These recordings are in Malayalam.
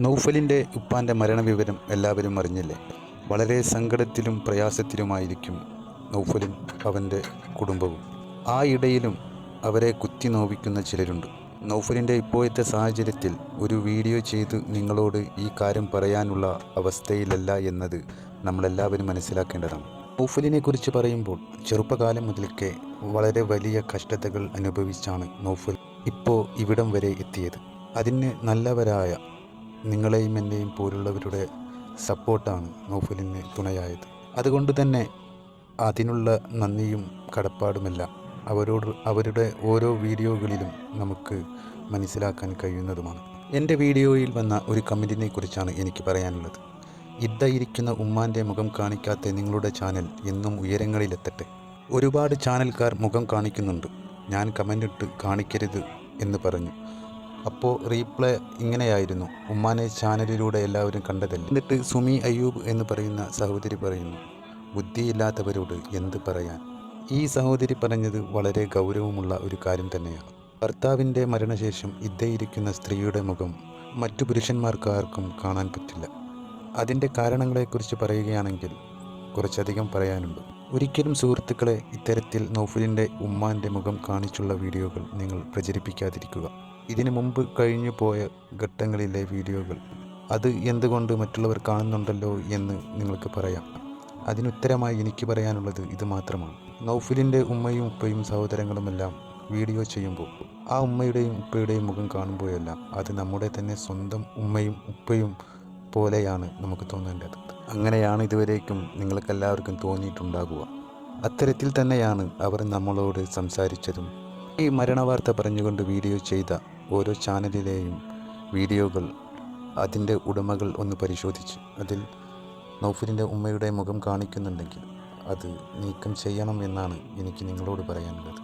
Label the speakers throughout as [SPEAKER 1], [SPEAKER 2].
[SPEAKER 1] നൗഫലിന്റെ ഉപ്പാന്റെ മരണവിവരം എല്ലാവരും അറിഞ്ഞില്ലേ? വളരെ സങ്കടത്തിലും പ്രയാസത്തിലുമായിരിക്കും നൗഫലും അവന്റെ കുടുംബവും. ആ ഇടയിലും അവരെ കുത്തി നോവിക്കുന്ന ചിലരുണ്ട്. നൗഫലിന്റെ ഇപ്പോഴത്തെ സാഹചര്യത്തിൽ ഒരു വീഡിയോ ചെയ്ത് നിങ്ങളോട് ഈ കാര്യം പറയാനുള്ള അവസ്ഥയിലല്ല എന്നത് നമ്മളെല്ലാവരും മനസ്സിലാക്കേണ്ടതാണ്. നൗഫലിനെ കുറിച്ച് പറയുമ്പോൾ ചെറുപ്പകാലം മുതൽക്കേ വളരെ വലിയ കഷ്ടതകൾ അനുഭവിച്ചാണ് നൗഫൽ ഇപ്പോൾ ഇവിടം വരെ എത്തിയത്. അതിന് നല്ലവരായ നിങ്ങളെയും എന്നെയും പോലുള്ളവരുടെ സപ്പോർട്ടാണ് നൗഫലിന് തുണയായത്. അതുകൊണ്ട് തന്നെ അതിനുള്ള നന്ദിയും കടപ്പാടുമെല്ലാം അവരോട് അവരുടെ ഓരോ വീഡിയോകളിലും നമുക്ക് മനസ്സിലാക്കാൻ കഴിയുന്നതുമാണ്. എന്റെ വീഡിയോയിൽ വന്ന ഒരു കമന്റിനെ കുറിച്ചാണ് എനിക്ക് പറയാനുള്ളത്. ഇദ്ദയിരിക്കുന്ന ഉമ്മാന്റെ മുഖം കാണിക്കാത്ത നിങ്ങളുടെ ചാനൽ എന്നും ഉയരങ്ങളിലെത്തട്ടെ. ഒരുപാട് ചാനൽക്കാർ മുഖം കാണിക്കുന്നുണ്ട്. ഞാൻ കമന്റ് ഇട്ട് കാണിക്കരുത് എന്ന് പറഞ്ഞു. അപ്പോൾ റീപ്ലേ ഇങ്ങനെയായിരുന്നു. ഉമ്മാനെ ചാനലിലൂടെ എല്ലാവരും കണ്ടതല്ല? എന്നിട്ട് സുമി അയ്യൂബ് എന്ന് പറയുന്ന സഹോദരി പറയുന്നു ബുദ്ധിയില്ലാത്തവരോട് എന്ത് പറയാൻ? ഈ സഹോദരി പറഞ്ഞത് വളരെ ഗൗരവമുള്ള ഒരു കാര്യം തന്നെയാണ്. ഭർത്താവിന്റെ മരണശേഷം ഇദ്ദേഹിരിക്കുന്ന സ്ത്രീയുടെ മുഖം മറ്റു പുരുഷന്മാർക്കാർക്കും കാണാൻ പറ്റില്ല. അതിന്റെ കാരണങ്ങളെക്കുറിച്ച് പറയുകയാണെങ്കിൽ കുറച്ചധികം പറയാനുണ്ട്. ഒരിക്കലും സുഹൃത്തുക്കളെ ഇത്തരത്തിൽ നൗഫലിന്റെ ഉമ്മാന്റെ മുഖം കാണിച്ചുള്ള വീഡിയോകൾ നിങ്ങൾ പ്രചരിപ്പിക്കാതിരിക്കുക. ഇതിനു മുമ്പ് കഴിഞ്ഞു പോയ ഘട്ടങ്ങളിലെ വീഡിയോകൾ. അത് എന്തുകൊണ്ട് മറ്റുള്ളവർ കാണുന്നുണ്ടല്ലോ എന്ന് നിങ്ങൾക്ക് പറയാം. അതിനുത്തരമായി എനിക്ക് പറയാനുള്ളത് ഇത് മാത്രമാണ്. നൗഫിലിന്റെ ഉമ്മയും ഉപ്പയും സഹോദരങ്ങളുമെല്ലാം വീഡിയോ ചെയ്യുമ്പോൾ ആ ഉമ്മയുടെയും ഉപ്പയുടെയും മുഖം കാണുമ്പോഴെല്ലാം അത് നമ്മുടെ തന്നെ സ്വന്തം ഉമ്മയും ഉപ്പയും പോലെയാണ് നമുക്ക് തോന്നേണ്ടത്. അങ്ങനെയാണ് ഇതുവരേക്കും നിങ്ങൾക്കെല്ലാവർക്കും തോന്നിയിട്ടുണ്ടാകുക അത്തരത്തിൽ തന്നെയാണ് അവർ നമ്മളോട് സംസാരിച്ചതും ഈ മരണവാർത്ത പറഞ്ഞുകൊണ്ട് വീഡിയോ ചെയ്ത ഓരോ ചാനലിലെയും വീഡിയോകൾ അതിന്റെ ഉടമകൾ ഒന്ന് പരിശോധിച്ച് അതിൽ നൗഫലിന്റെ ഉമ്മയുടെ മുഖം കാണിക്കുന്നുണ്ടെങ്കിൽ അത് നീക്കം ചെയ്യണം എന്നാണ് എനിക്ക് നിങ്ങളോട് പറയാനുള്ളത്.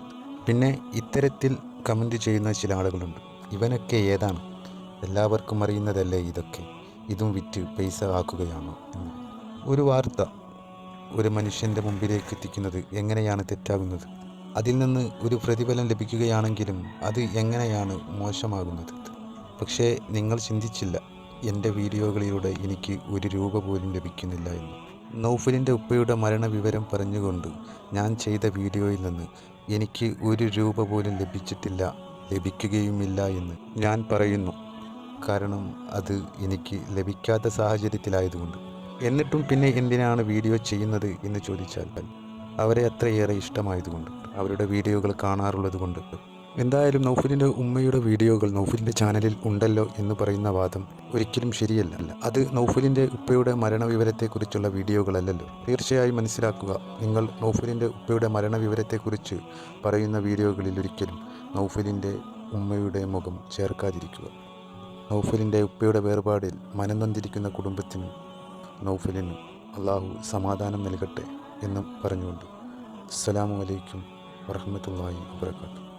[SPEAKER 1] പിന്നെ ഇത്തരത്തിൽ കമന്റ് ചെയ്യുന്ന ചില ആളുകളുണ്ട്. ഇവനൊക്കെ ഏതാണ്? എല്ലാവർക്കും അറിയുന്നതല്ലേ ഇതൊക്കെ? ഇതും വിറ്റ് പൈസ ആക്കുകയാണോ എന്ന്. ഒരു വാർത്ത ഒരു മനുഷ്യന്റെ മുമ്പിലേക്ക് എത്തിക്കുന്നത് എങ്ങനെയാണ് തെറ്റാകുന്നത്? അതിൽ നിന്ന് ഒരു പ്രതിഫലം ലഭിക്കുകയാണെങ്കിലും അത് എങ്ങനെയാണ് മോശമാകുന്നത്? പക്ഷേ നിങ്ങൾ ചിന്തിച്ചില്ല എന്റെ വീഡിയോകളിലൂടെ എനിക്ക് ഒരു രൂപ പോലും ലഭിക്കുന്നില്ല എന്ന്. നൗഫലിന്റെ ഉപ്പയുടെ മരണവിവരം പറഞ്ഞുകൊണ്ട് ഞാൻ ചെയ്ത വീഡിയോയിൽ നിന്ന് എനിക്ക് ഒരു രൂപ പോലും ലഭിച്ചിട്ടില്ല ലഭിക്കുകയുമില്ല എന്ന് ഞാൻ പറയുന്നു. കാരണം അത് എനിക്ക് ലഭിക്കാത്ത സാഹചര്യത്തിലായതുകൊണ്ട്. എന്നിട്ടും പിന്നെ എന്തിനാണ് വീഡിയോ ചെയ്യുന്നത് എന്ന് ചോദിച്ചാൽ അവരെ അത്രയേറെ ഇഷ്ടമായതുകൊണ്ട് അവരുടെ വീഡിയോകൾ കാണാറുള്ളത് കൊണ്ട്. എന്തായാലും നൗഫലിന്റെ ഉമ്മയുടെ വീഡിയോകൾ നൗഫലിന്റെ ചാനലിൽ ഉണ്ടല്ലോ എന്ന് പറയുന്ന വാദം ഒരിക്കലും ശരിയല്ല. അത് നൗഫലിന്റെ ഉപ്പയുടെ മരണവിവരത്തെക്കുറിച്ചുള്ള വീഡിയോകളല്ലല്ലോ. തീർച്ചയായും മനസ്സിലാക്കുക നിങ്ങൾ നൗഫലിന്റെ ഉപ്പയുടെ മരണവിവരത്തെക്കുറിച്ച് പറയുന്ന വീഡിയോകളിൽ ഒരിക്കലും നൗഫലിന്റെ ഉമ്മയുടെ മുഖം ചേർക്കാതിരിക്കുക. നൗഫലിന്റെ ഉപ്പയുടെ വേർപാടിൽ മനംനൊന്തിരിക്കുന്ന കുടുംബത്തിനും നൗഫലിനും അള്ളാഹു സമാധാനം നൽകട്ടെ. എന്നും പറഞ്ഞുകൊണ്ട് അസ്സലാമു അലൈക്കും വറഹ്മത്തുള്ളാഹി വബറകാതുഹു.